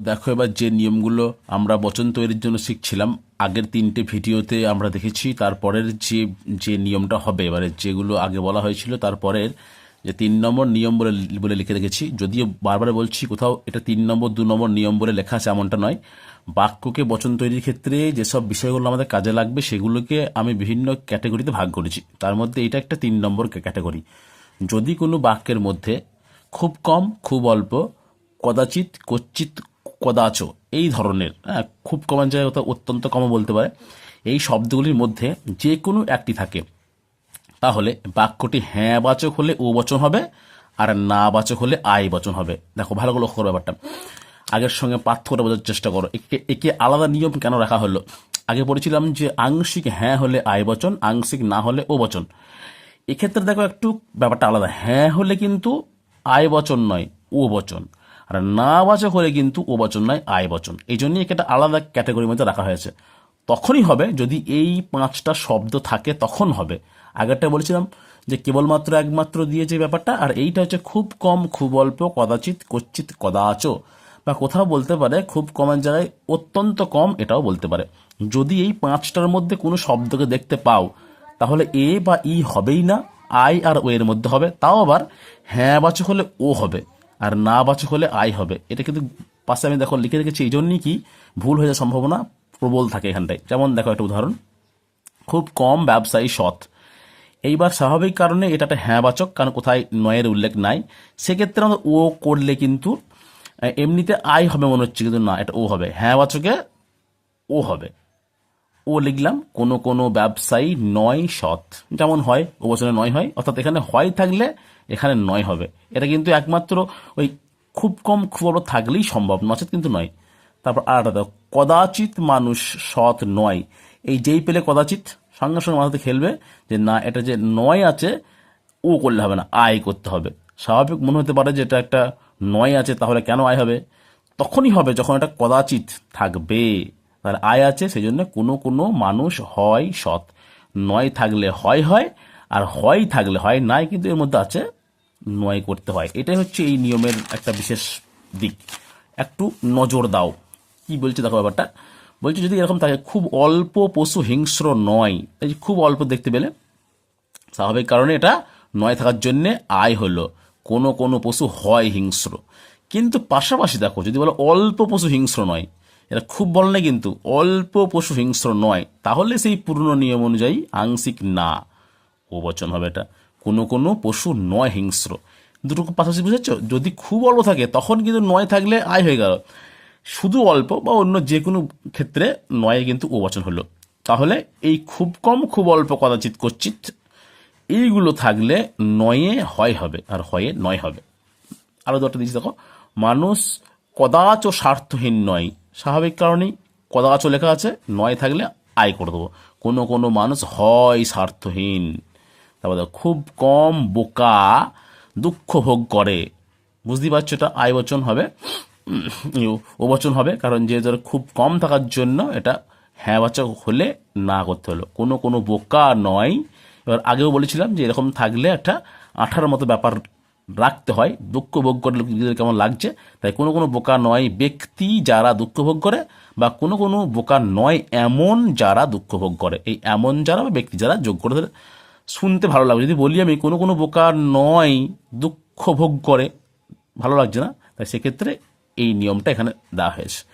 দেখো এবার যে নিয়মগুলো আমরা বচন তৈরির জন্য শিখছিলাম, আগের তিনটে ভিডিওতে আমরা দেখেছি, তারপরের যে যে নিয়মটা হবে, এবারে যেগুলো আগে বলা হয়েছিল, তারপরের যে তিন নম্বর নিয়ম বলে বলে লিখে রেখেছি। যদিও বারবার বলছি কোথাও এটা তিন নম্বর, দু নম্বর নিয়ম বলে লেখা আছে, এমনটা নয়। বাক্যকে বচন তৈরির ক্ষেত্রে যেসব বিষয়গুলো আমাদের কাজে লাগবে, সেগুলোকে আমি বিভিন্ন ক্যাটাগরিতে ভাগ করেছি। তার মধ্যে এটা একটা তিন নম্বর ক্যাটাগরি। যদি কোনো বাক্যের মধ্যে খুব কম, খুব অল্প, কদাচিৎ, কচ্চিৎ কদাচ এই ধরনের হ্যাঁ খুব জায়গায় কোথাও অত্যন্ত কম বলতে পারে। এই শব্দগুলির মধ্যে যে কোনো একটি থাকে। তাহলে বাক্যটি হ্যাঁ বাচক হলে ও বচন হবে, আর না বাচক হলে আই বচন হবে। দেখো, ভালো করে লক্ষ্য করো ব্যাপারটা। আগের সঙ্গে পার্থক্যটা বোঝার চেষ্টা করো। একে একে আলাদা নিয়ম কেন রাখা হলো? আগে পড়েছিলাম যে আংশিক হ্যাঁ হলে আই বচন, আংশিক না হলে ও বচন। এক্ষেত্রে দেখো একটু ব্যাপারটা আলাদা। হ্যাঁ হলে কিন্তু আয় বচন নয়, ও বচন। আর না বাচক হলে কিন্তু ও বচন নয়, আয় বচন। এই জন্যই একে একটা আলাদা ক্যাটাগরির মধ্যে রাখা হয়েছে। তখনই হবে, যদি এই পাঁচটা শব্দ থাকে, তখন হবে। আগেরটা বলেছিলাম যে কেবলমাত্র একমাত্র দিয়ে যে ব্যাপারটা, আর এইটা হচ্ছে খুব কম, খুব অল্প, কদাচিৎ কচ্চিৎ কদাচ। বা কোথাও বলতে পারে, খুব কমের জায়গায় অত্যন্ত কম, এটাও বলতে পারে। যদি এই পাঁচটার মধ্যে কোনো শব্দকে দেখতে পাও, তাহলে এ বা ই হবেই না, আই আর ও এর মধ্যে হবে। তাও আবার হ্যাঁ বাচক হলে ও হবে। আর না বাচক হলে আয় হবে। এটা কিন্তু পাশে আমি দেখো লিখে রেখেছি এই জন্যই কি ভুল হয়ে যাওয়ার সম্ভাবনা প্রবল থাকে এখানটায়। যেমন দেখো একটা উদাহরণ, খুব কম ব্যবসায়ী সৎ। এইবার স্বাভাবিক কারণে এটা একটা হ্যাঁ বাচক, কারণ কোথায় নয়ের উল্লেখ নাই। সেক্ষেত্রে আমাদের ও করলে কিন্তু এমনিতে আয় হবে মনে হচ্ছে, কিন্তু না, এটা ও হবে। হ্যাঁ বাচকে ও হবে। ও লিখলাম, কোনো কোনো ব্যবসায়ী নয় সৎ। যেমন হয়, ও বছরে নয় হয়, অর্থাৎ এখানে হয় থাকলে এখানে নয় হবে। এটা কিন্তু একমাত্র ওই খুব কম খুব বড় থাকলেই সম্ভব, নচেত কিন্তু নয়। তারপর আর কদাচিৎ মানুষ সৎ নয়। এই যেই পেলে কদাচিৎ সঙ্গে সঙ্গে মাথাতে খেলবে যে, না, এটা যে নয় আছে, ও করলে হবে না, আয় করতে হবে। স্বাভাবিক মনে হতে পারে যে, এটা একটা নয় আছে, তাহলে কেন আয় হবে? তখনই হবে যখন এটা কদাচিৎ থাকবে। তার আয় আছে সেই জন্য কোনো কোনো মানুষ হয় সৎ। নয় থাকলে হয় হয়, আর হয় থাকলে হয় নাই, কিন্তু এর মধ্যে আছে নয় করতে হয়। এটাই হচ্ছে এই নিয়মের একটা বিশেষ দিক। একটু নজর দাও। কি বলছে দেখো ব্যাপারটা? বলছে যদি এরকম থাকে, খুব অল্প পশু হিংস্র নয়। যে খুব অল্প দেখতে পেলে, স্বাভাবিক কারণে এটা নয় থাকার জন্য আয় হলো। কোনো কোনো পশু হয় হিংস্র। কিন্তু পাশাপাশি দেখো, যদি বলো অল্প পশু হিংস্র নয় এটা খুব বল না কিন্তু। অল্প পশু হিংস্র নয়। তাহলে সেই পুরনো নিয়ম অনুযায়ী আংশিক না। ও বচন হবে এটা। কোনো কোনো পশু নয় হিংস্র। দুটো পাশাপাশি বুঝেছ? যদি খুব অল্প থাকে, তখন কিন্তু নয় থাকলে আয় হয়ে গেল। শুধু অল্প বা অন্য যে কোনো ক্ষেত্রে নয় কিন্তু ও বচন হলো। তাহলে এই খুব কম, খুব অল্প কদাচিৎ কচ্ছিত এইগুলো থাকলে নয়ে হয় হবে, আর হয়ে নয় হবে। আরও দুটো দিচ্ছি দেখো। মানুষ কদাচ স্বার্থহীন নয়। স্বাভাবিক কারণেই কদাচ লেখা আছে, নয় থাকলে আয় করে দেবো। কোনো কোনো মানুষ হয় স্বার্থহীন। তারপর খুব কম বোকা দুঃখ ভোগ করে। বুঝতেই পারছ এটা আয় বচন হবে ও বচন হবে, কারণ যে ধর খুব কম থাকার জন্য এটা হ্যাঁ বাচক হলে না করতে হলো। কোনো কোনো বোকা নয়। এবার আগেও বলেছিলাম যে এরকম থাকলে একটা আঠার মতো ব্যাপার রাখতে হয়, দুঃখ ভোগ করে লোকদের কেমন লাগছে? তাই কোনো কোনো বোকা নয় ব্যক্তি যারা দুঃখ ভোগ করে বা কোনো কোনো বোকা নয় এমন যারা দুঃখ ভোগ করে। এই এমন যারা বা ব্যক্তি যারা যোগ করে, শুনতে ভালো লাগবে। যদি বলি আমি কোনো কোনো বোকা নয় দুঃখ ভোগ করে, ভালো লাগছে না? তাই সেক্ষেত্রে এই নিয়মটা এখানে দেওয়া হয়েছে।